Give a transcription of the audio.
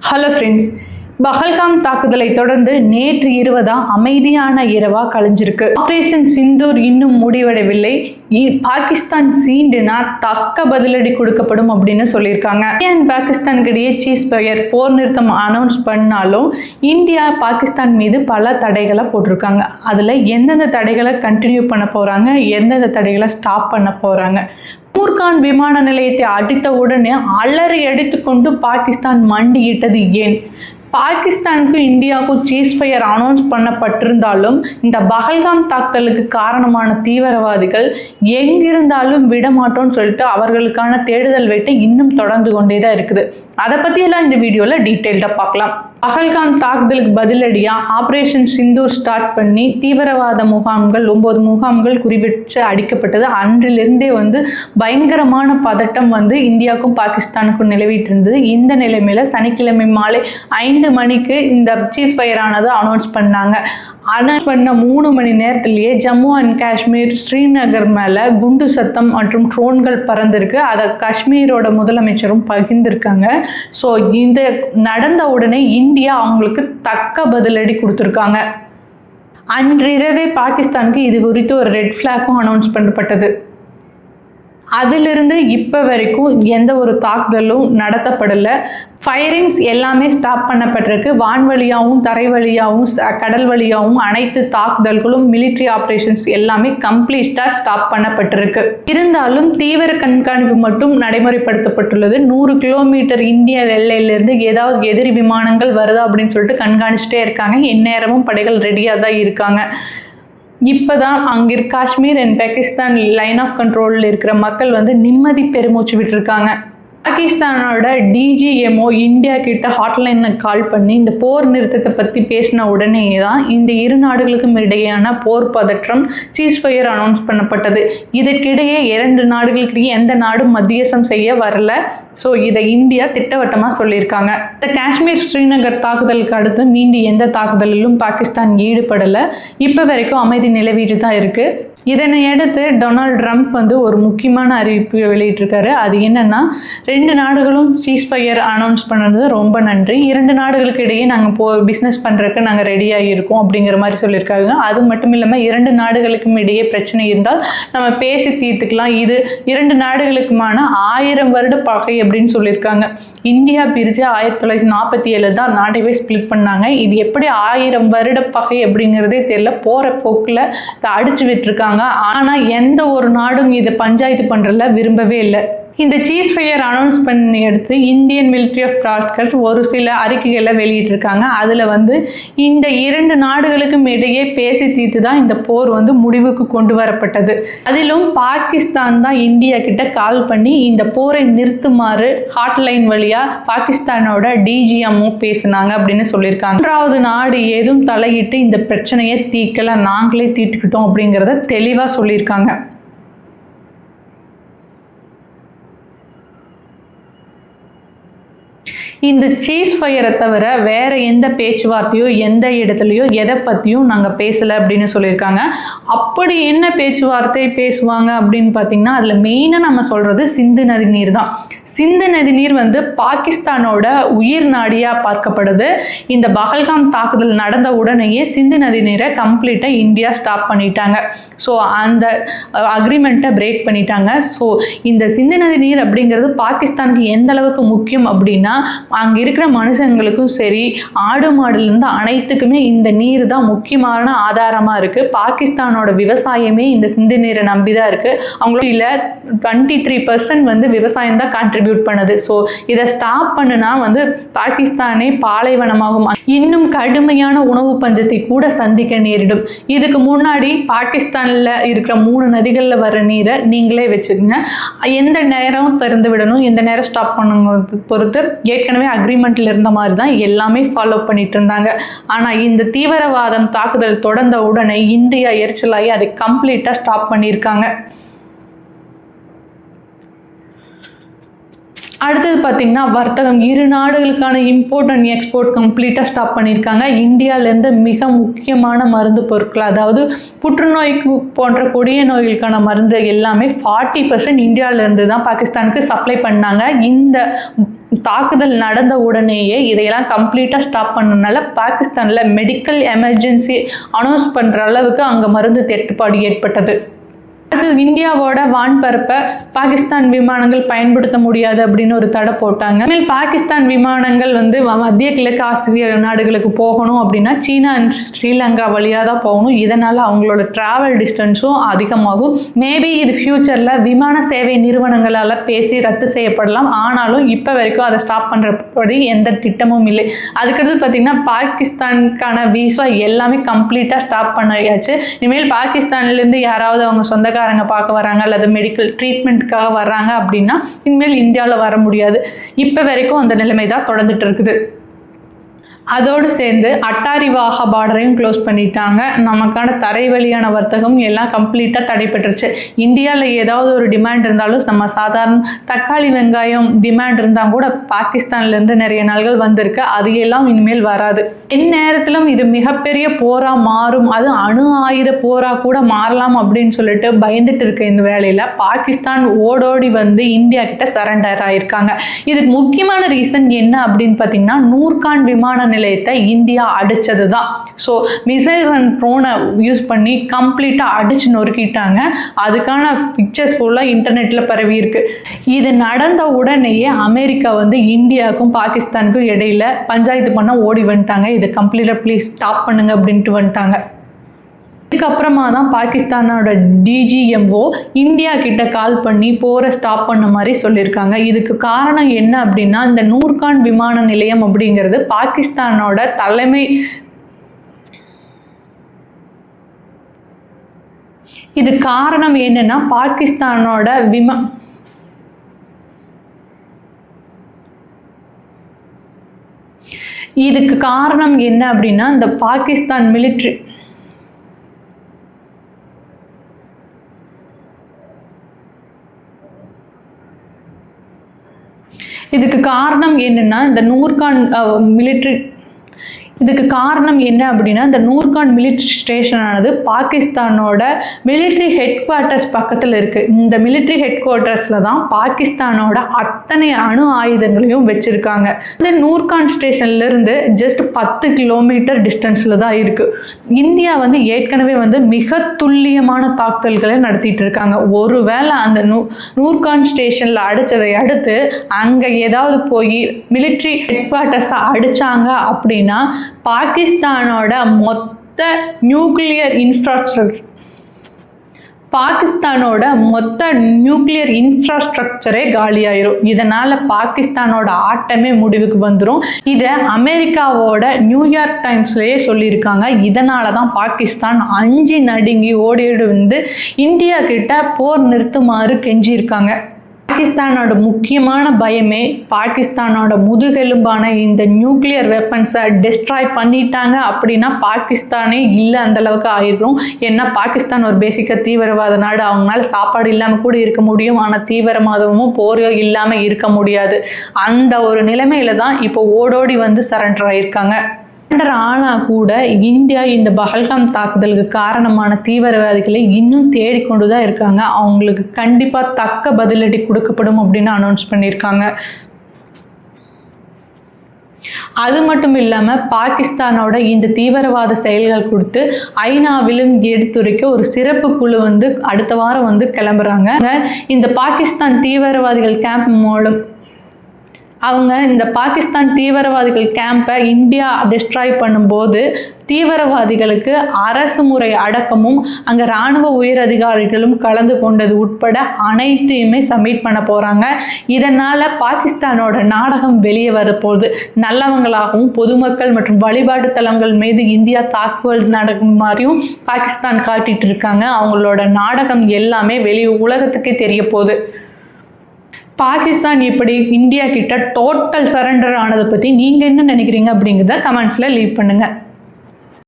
Hello friends Pahalgam தாக்குதலை தொடர்ந்து நேற்று இருவதா அமைதியான இரவா கழிஞ்சிருக்கு. ஆபரேஷன் சிந்தூர் இன்னும் முடிவடையவில்லை. இ- பாகிஸ்தான் சீண்டுனா தக்க பதிலடி கொடுக்கப்படும் அப்படின்னு சொல்லியிருக்காங்க. இந்தியா அண்ட் பாகிஸ்தானுக்கு இடையே சீஸ் பயர் போர் நிறுத்தம் அனௌன்ஸ் பண்ணாலும் இந்தியா பாகிஸ்தான் மீது பல தடைகளை போட்டிருக்காங்க. அதில் எந்தெந்த தடைகளை கண்டினியூ பண்ண போகிறாங்க எந்தெந்த தடைகளை ஸ்டாப் பண்ண போகிறாங்க நூர்கான் விமான நிலையத்தை அடித்த உடனே அலறி அடித்துக்கொண்டு பாகிஸ்தான் மண்டியிட்டது ஏன்? பாகிஸ்தானுக்கும் இந்தியாவுக்கும் சீஸ் ஃபயர் அனௌன்ஸ் பண்ணப்பட்டிருந்தாலும் இந்த பஹல்காம் தாக்குதலுக்கு காரணமான தீவிரவாதிகள் எங்கிருந்தாலும் விடமாட்டோம்னு சொல்லிட்டு அவர்களுக்கான தேடுதல் வேட்டை இன்னும் தொடர்ந்து கொண்டே தான் இருக்குது. அதை பற்றியெல்லாம் இந்த வீடியோவில் டீட்டெயில்டாக பார்க்கலாம். பஹல்காம் தாக்குதலுக்கு பதிலடியாக ஆப்ரேஷன் சிந்தூர் ஸ்டார்ட் பண்ணி தீவிரவாத முகாம்கள் ஒம்பது முகாம்கள் குறிப்பிட்டு அடிக்கப்பட்டது. அன்றிலிருந்தே வந்து பயங்கரமான பதட்டம் வந்து இந்தியாவுக்கும் பாகிஸ்தானுக்கும் நிலவிட்டு இருந்தது இந்த நிலைமையில் சனிக்கிழமை மாலை ஐந்து மணிக்கு இந்த சீஸ் ஃபயர் ஆனதை அனௌன்ஸ் பண்ணாங்க. அனௌன்ஸ் பண்ண மூணு மணி நேரத்திலேயே ஜம்மு அண்ட் காஷ்மீர் ஸ்ரீநகர் மேலே குண்டு சத்தம் மற்றும் ட்ரோன்கள் பறந்திருக்கு. அதை காஷ்மீரோட முதலமைச்சரும் பகிர்ந்திருக்காங்க. ஸோ இந்த நடந்த உடனே இந்தியா அவங்களுக்கு தக்க பதிலடி கொடுத்துருக்காங்க. அன்றிரவே பாகிஸ்தானுக்கு இது குறித்து ஒரு ரெட் ஃப்ளாக்கும் அனௌன்ஸ் பண்ணப்பட்டது. அதிலிருந்து இப்போ வரைக்கும் எந்த ஒரு தாக்குதலும் நடத்தப்படலை. ஃபயரிங்ஸ் எல்லாமே ஸ்டாப் பண்ணப்பட்டிருக்கு. வான் வழியாகவும் தரை வழியாகவும் கடல் வழியாகவும் அனைத்து தாக்குதல்களும் மிலிட்ரி ஆப்ரேஷன்ஸ் எல்லாமே கம்ப்ளீட்டாக ஸ்டாப் பண்ணப்பட்டிருக்கு. இருந்தாலும் தீவிர கண்காணிப்பு மட்டும் நடைமுறைப்படுத்தப்பட்டுள்ளது. நூறு கிலோமீட்டர் இந்திய எல்லையிலிருந்து ஏதாவது எதிரி விமானங்கள் வருதா அப்படின்னு சொல்லிட்டு கண்காணிச்சிட்டே இருக்காங்க. எந்நேரமும் படைகள் ரெடியாக தான் இருக்காங்க. இப்போதான் அங்கே Kashmir and Pakistan line of கண்ட்ரோலில் இருக்கிற மக்கள் வந்து நிம்மதி பெருமூச்சு விட்டுருக்காங்க. பாகிஸ்தானோட டிஜிஎம்ஓ இந்தியா கிட்ட ஹாட்லைனில் கால் பண்ணி இந்த போர் நிறுத்தத்தை பற்றி பேசின உடனே தான் இந்த இரு நாடுகளுக்கும் இடையேயான போர் பதற்றம் சீஸ்ஃபயர் அனௌன்ஸ் பண்ணப்பட்டது. இதற்கிடையே இரண்டு நாடுகளுக்கிடையே எந்த நாடும் மத்தியசம் செய்ய வரல. ஸோ இதை இந்தியா திட்டவட்டமாக சொல்லியிருக்காங்க. இந்த காஷ்மீர் ஸ்ரீநகர் தாக்குதலுக்கு அடுத்து மீண்டும் எந்த தாக்குதலிலும் பாகிஸ்தான் ஈடுபடலை. இப்போ வரைக்கும் அமைதி நிலவிட்டு தான் இருக்குது இதனை அடுத்து டொனால்ட் ட்ரம்ப் வந்து ஒரு முக்கியமான அறிவிப்பு வெளியிட்டிருக்காரு. அது என்னன்னா ரெண்டு நாடுகளும் சீஸ்ஃபயர் அனௌன்ஸ் பண்ணது ரொம்ப நன்றி. இரண்டு நாடுகளுக்கு இடையே நாங்கள் போ பிஸ்னஸ் பண்ணுறதுக்கு நாங்கள் ரெடியாக இருக்கோம் அப்படிங்கிற மாதிரி சொல்லியிருக்காங்க. அது மட்டும் இல்லாமல் இரண்டு நாடுகளுக்கும் இடையே பிரச்சனை இருந்தால் நம்ம பேசி தீர்த்துக்கலாம். இது இரண்டு நாடுகளுக்குமான ஆயிரம் வருட பகை அப்படின்னு சொல்லியிருக்காங்க. இந்தியா பிரிஞ்சு ஆயிரத்தி தொள்ளாயிரத்தி நாற்பத்தி ஏழு தான் நாட்டையே ஸ்பிளிட் பண்ணாங்க. இது எப்படி ஆயிரம் வருட பகை அப்படிங்கிறதே தெரியல. போகிற போக்கில் அடிச்சு விட்டுருக்காங்க. ஆனால் எந்த ஒரு நாடும் இதை பஞ்சாயத்து பண்ணுறதுல விரும்பவே இல்லை. இந்த சீஸ் ஃபயர் அனௌன்ஸ் பண்ணி எடுத்து இந்தியன் மிலிட்ரி ஆஃப் டாஸ்கர்ஸ் ஒரு சில அறிக்கைகளை வெளியிட்டிருக்காங்க. அதில் வந்து இந்த இரண்டு நாடுகளுக்கும் இடையே பேசி தீர்த்து தான் இந்த போர் வந்து முடிவுக்கு கொண்டு வரப்பட்டது. அதிலும் பாகிஸ்தான் தான் இந்தியா கிட்ட கால் பண்ணி இந்த போரை நிறுத்துமாறு ஹாட்லைன் வழியாக பாகிஸ்தானோட டிஜிஎம்மும் பேசினாங்க அப்படின்னு சொல்லியிருக்காங்க. மூன்றாவது நாடு ஏதும் தலையிட்டு இந்த பிரச்சனையை தீக்கலை நாங்களே தீர்த்துக்கிட்டோம் அப்படிங்கிறத தெளிவாக சொல்லியிருக்காங்க. இந்த சீஸ் ஃபயரை தவிர வேற எந்த பேச்சுவார்த்தையோ எந்த இடத்துலையோ எதை பற்றியும் நாங்கள் பேசலை அப்படின்னு சொல்லியிருக்காங்க. அப்படி என்ன பேச்சுவார்த்தை பேசுவாங்க அப்படின்னு பார்த்தீங்கன்னா அதில் மெயினாக நம்ம சொல்கிறது சிந்து நதி நீர் தான். சிந்து நதி நீர் வந்து பாகிஸ்தானோட உயிர் நாடியாக பார்க்கப்படுது. இந்த பஹல்காம் தாக்குதல் நடந்த உடனேயே சிந்து நதி நீரை கம்ப்ளீட்டாக இந்தியா ஸ்டாப் பண்ணிட்டாங்க. ஸோ அந்த அக்ரிமெண்ட்டை பிரேக் பண்ணிட்டாங்க. ஸோ இந்த சிந்து நதி நீர் அப்படிங்கிறது பாகிஸ்தானுக்கு எந்த அளவுக்கு முக்கியம் அப்படின்னா அங்கே இருக்கிற மனுஷங்களுக்கும் சரி ஆடு மாடுலேருந்து அனைத்துக்குமே இந்த நீர் தான் முக்கியமான ஆதாரமாக இருக்குது பாகிஸ்தானோட விவசாயமே இந்த சிந்து நீரை நம்பி தான் இருக்குது அவங்களோட இல்லை டுவெண்ட்டி த்ரீ பர்சன்ட் வந்து விவசாயம் தான் கான்ட்ரிபியூட் பண்ணுது. ஸோ இதை ஸ்டாப் பண்ணுனா வந்து பாகிஸ்தானே பாலைவனமாகும். இன்னும் கடுமையான உணவு பஞ்சத்தை கூட சந்திக்க நேரிடும். இதுக்கு முன்னாடி பாகிஸ்தானில் இருக்கிற மூணு நதிகளில் வர நீரை நீங்களே வச்சுக்கோங்க. எந்த நேரம் திறந்து விடணும் எந்த நேரம் ஸ்டாப் பண்ணுங்கிறது பொறுத்து ஏற்கனவே அக்ரிமெண்ட்டில் இருந்த மாதிரி தான் எல்லாமே ஃபாலோ பண்ணிட்டு இருந்தாங்க. ஆனால் இந்த தீவிரவாதம் தாக்குதல் தொடர்ந்த உடனே இந்தியா எரிச்சலாகி அதை கம்ப்ளீட்டாக ஸ்டாப் பண்ணியிருக்காங்க. அடுத்தது பார்த்திங்கன்னா வர்த்தகம். இரு நாடுகளுக்கான இம்போர்ட் அண்ட் எக்ஸ்போர்ட் கம்ப்ளீட்டாக ஸ்டாப் பண்ணியிருக்காங்க. இந்தியாவிலேருந்து மிக முக்கியமான மருந்து பொருட்கள் அதாவது புற்றுநோய்க்கு போன்ற கொடிய நோய்களுக்கான மருந்து எல்லாமே ஃபார்ட்டி பர்சன்ட் இந்தியாவிலேருந்து தான் பாகிஸ்தானுக்கு சப்ளை பண்ணாங்க. இந்த தாக்குதல் நடந்த உடனேயே இதையெல்லாம் கம்ப்ளீட்டாக ஸ்டாப் பண்ணனால பாகிஸ்தானில் மெடிக்கல் எமர்ஜென்சி அனௌன்ஸ் பண்ணுற அளவுக்கு அங்கே மருந்து தட்டுப்பாடு ஏற்பட்டது. அடுத்து இந்தியாவோட வான்பரப்பை பாகிஸ்தான் விமானங்கள் பயன்படுத்த முடியாது அப்படின்னு ஒரு தடை போட்டாங்க. மேல் பாகிஸ்தான் விமானங்கள் வந்து வ- மத்திய கிழக்கு ஆசிரிய நாடுகளுக்கு போகணும் அப்படின்னா சீனா அண்ட் ஸ்ரீலங்கா வழியாக தான் போகணும். இதனால் அவங்களோட ட்ராவல் டிஸ்டன்ஸும் அதிகமாகும். மேபி இது ஃப்யூச்சரில் விமான சேவை நிறுவனங்களால் பேசி ரத்து செய்யப்படலாம். ஆனாலும் இப்போ வரைக்கும் அதை ஸ்டாப் பண்ணுறபடி எந்த திட்டமும் இல்லை. அதுக்கடுத்து பார்த்திங்கன்னா பாகிஸ்தானுக்கான விசா எல்லாமே கம்ப்ளீட்டாக ஸ்டாப் பண்ணியாச்சு. இனிமேல் பாகிஸ்தான்லேருந்து யாராவது அவங்க சொந்தக்காரங்க பார்க்க வராங்க அல்லது மெடிக்கல் ட்ரீட்மெண்ட்டுக்காக வர்றாங்க அப்படின்னா இனிமேல் இந்தியாவில் வர முடியாது. இப்போ வரைக்கும் அந்த நிலைமை தான் தொடர்ந்துட்டு இருக்குது. அதோடு சேர்ந்து அட்டாரி வாகா பார்டரையும் க்ளோஸ் பண்ணிட்டாங்க. நமக்கான தரை வழியான வர்த்தகம் எல்லாம் கம்ப்ளீட்டாக தடைபெற்றுச்சு இந்தியாவில் ஏதாவது ஒரு டிமாண்ட் இருந்தாலும் நம்ம சாதாரண தக்காளி வெங்காயம் டிமாண்ட் இருந்தால் கூட பாகிஸ்தான்லேருந்து நிறைய நாள்கள் வந்திருக்கு. அது எல்லாம் இனிமேல் வராது. எந்நேரத்திலும் இது மிகப்பெரிய போராக மாறும். அது அணு ஆயுத போராக கூட மாறலாம் அப்படின்னு சொல்லிட்டு பயந்துட்டு இருக்க இந்த வேலையில் பாகிஸ்தான் ஓடோடி வந்து இந்தியா கிட்ட சரண்டர் ஆயிருக்காங்க. இதுக்கு முக்கியமான ரீசன் என்ன அப்படின்னு பார்த்தீங்கன்னா நூர்கான் விமான நிலையத்தை இந்தியா அடித்தது தான் ஸோ மிசைல்ஸ் அண்ட் ட்ரோனை யூஸ் பண்ணி கம்ப்ளீட்டாக அடித்து நொறுக்கிட்டாங்க. அதுக்கான பிக்சர்ஸ் ஃபுல்லாக இன்டர்நெட்டில் பரவி இருக்கு. இது நடந்த உடனேயே அமெரிக்கா வந்து இந்தியாவுக்கும் பாகிஸ்தானுக்கும் இடையில பஞ்சாயத்து பண்ண ஓடி வந்துட்டாங்க. இதை கம்ப்ளீட்டாக ப்ளீஸ் ஸ்டாப் பண்ணுங்க அப்படின்ட்டு வந்துட்டாங்க. இதுக்கப்புறமா தான் பாகிஸ்தானோட டிஜிஎம்ஓ இந்தியா கிட்ட கால் பண்ணி போரை ஸ்டாப் பண்ண மாதிரி சொல்லியிருக்காங்க இதுக்கு காரணம் என்ன அப்படின்னா இந்த நூர்கான் விமான நிலையம் அப்படிங்கிறது பாகிஸ்தானோட தலைமை இது காரணம் என்னன்னா பாகிஸ்தானோட விமா இதுக்கு காரணம் என்ன அப்படின்னா இந்த பாகிஸ்தான் மிலிட்ரி இதுக்கு காரணம் என்னென்னா இந்த நூர்கான் மிலிட்ரி இதுக்கு காரணம் என்ன அப்படின்னா இந்த நூர்கான் மிலிட்ரி ஸ்டேஷனானது பாகிஸ்தானோட மிலிட்ரி ஹெட் குவார்ட்டர்ஸ் பக்கத்தில் இருக்குது இந்த மிலிட்ரி ஹெட் குவார்ட்டர்ஸில் தான் பாகிஸ்தானோட அத்தனை அணு ஆயுதங்களையும் வச்சுருக்காங்க. இந்த நூர்கான் ஸ்டேஷன்லேருந்து ஜஸ்ட் பத்து கிலோமீட்டர் டிஸ்டன்ஸில் தான் இருக்குது இந்தியா வந்து ஏற்கனவே வந்து மிக துல்லியமான தாக்குதல்களை நடத்திட்டு இருக்காங்க. ஒருவேளை அந்த நூ நூர்கான் ஸ்டேஷனில் அடித்ததை அடுத்து அங்கே ஏதாவது போய் மிலிட்ரி ஹெட் குவார்ட்டர்ஸை அடித்தாங்க அப்படின்னா பாகிஸ்தானோட மொத்த நியூக்ளியர் இன்ஃப்ராஸ்ட்ரக்சர் பாகிஸ்தானோட மொத்த நியூக்ளியர் இன்ஃப்ராஸ்ட்ரக்சரே காலியாயிரும். இதனால் பாகிஸ்தானோட ஆட்டமே முடிவுக்கு வந்துடும் இதை அமெரிக்காவோட நியூயார்க் டைம்ஸ்லேயே சொல்லியிருக்காங்க. இதனால தான் பாகிஸ்தான் அஞ்சு நடுங்கி ஓடிடு வந்து இந்தியா கிட்ட போர் நிறுத்துமாறு கெஞ்சியிருக்காங்க. பாகிஸ்தானோட முக்கியமான பயமே பாகிஸ்தானோட முதுகெலும்பான இந்த நியூக்ளியர் வெப்பன்ஸை டிஸ்ட்ராய் பண்ணிட்டாங்க அப்படின்னா பாகிஸ்தானே இல்லை அந்தளவுக்கு ஆயிடும் ஆயிரும். ஏன்னா பாகிஸ்தான் ஒரு பேசிக்காக தீவிரவாத நாடு. அவங்களால சாப்பாடு இல்லாமல் கூட இருக்க முடியும். ஆனால் தீவிரவாதமும் போரோ இல்லாமல் இருக்க முடியாது. அந்த ஒரு நிலைமையில தான் இப்போ ஓடோடி வந்து சரண்டர் ஆயிருக்காங்க. சரண்டர் ஆனால் கூட இந்தியா இந்த பஹல்காம் தாக்குதலுக்கு காரணமான தீவிரவாதிகளை இன்னும் தேடிக்கொண்டு தான் இருக்காங்க. அவங்களுக்கு கண்டிப்பாக தக்க பதிலடி கொடுக்கப்படும் அப்படின்னு அனௌன்ஸ் பண்ணியிருக்காங்க. அது மட்டும் இல்லாமல் பாகிஸ்தானோட இந்த தீவிரவாத செயல்கள் கொடுத்து ஐநாவிலும் எடுத்துரைக்க ஒரு சிறப்பு குழு வந்து அடுத்த வாரம் வந்து கிளம்புறாங்க. இந்த பாகிஸ்தான் தீவிரவாதிகள் கேம்ப் மூலம் அவங்க இந்த பாகிஸ்தான் தீவிரவாதிகள் கேம்பை இந்தியா டிஸ்ட்ராய் பண்ணும்போது தீவிரவாதிகளுக்கு அரசு முறை அடக்கமும் அங்கே இராணுவ உயர் அதிகாரிகளும் கலந்து கொண்டது உட்பட அனைத்தையுமே சப்மிட் பண்ண போகிறாங்க இதனால் பாகிஸ்தானோட நாடகம் வெளியே வரப்போகுது. நல்லவங்களாகவும் பொதுமக்கள் மற்றும் வழிபாட்டு தலங்கள் மீது இந்தியா தாக்குதல் நடக்கும் மாதிரியும் பாகிஸ்தான் காட்டிகிட்டு இருக்காங்க. அவங்களோட நாடகம் எல்லாமே வெளி உலகத்துக்கே தெரிய போகுது. பாகிஸ்தான் இப்படி இந்தியா கிட்ட டோட்டல் சரண்டர் ஆனதை பற்றி நீங்கள் என்ன நினைக்கிறீங்க அப்படிங்கிறத கமெண்ட்ஸில் லீவ் பண்ணுங்கள்